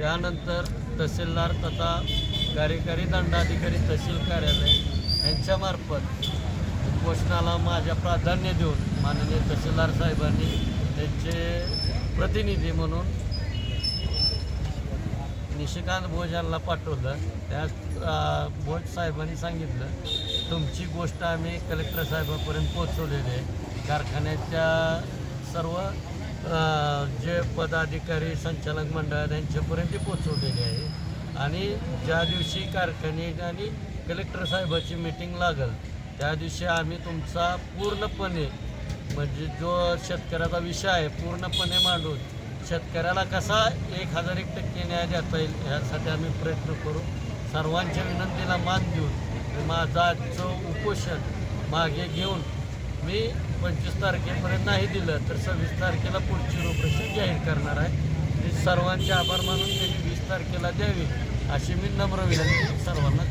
त्यानंतर तहसीलदार तथा कार्यकारी दंडाधिकारी तहसील कार्यालय यांच्यामार्फत उपोषणाला माझ्या प्राधान्य देऊन माननीय तहसीलदार साहेबांनी त्यांचे प्रतिनिधी म्हणून निशिकांत भोज यांना पाठवलं. त्या भोज साहेबांनी सांगितलं तुमची गोष्ट आम्ही कलेक्टर साहेबापर्यंत पोहोचवलेली आहे. कारखान्याच्या सर्व जे पदाधिकारी संचालक मंडळ यांच्यापर्यंत ती आहे. आणि ज्या दिवशी कारखाने आणि कलेक्टर साहेबाची मीटिंग लागल त्या दिवशी आम्ही तुमचा पूर्णपणे म्हणजे जो शेतकऱ्याचा विषय आहे पूर्णपणे मांडून शेतकऱ्याला कसा एक हजार एक टक्के न्याय देता येईल ह्यासाठी आम्ही प्रयत्न करू. सर्वांच्या विनंतीला मान देऊन माझा आजचं उपोषण मागे घेऊन मी पंचवीस तारखेपर्यंत नाही दिलं तर सव्वीस तारखेला पुढची रूपरेषा जाहीर करणार आहे. मी सर्वांचे आभार मानून त्यांनी वीस तारखेला द्यावी अशी मी नम्र विनंती सर्वांना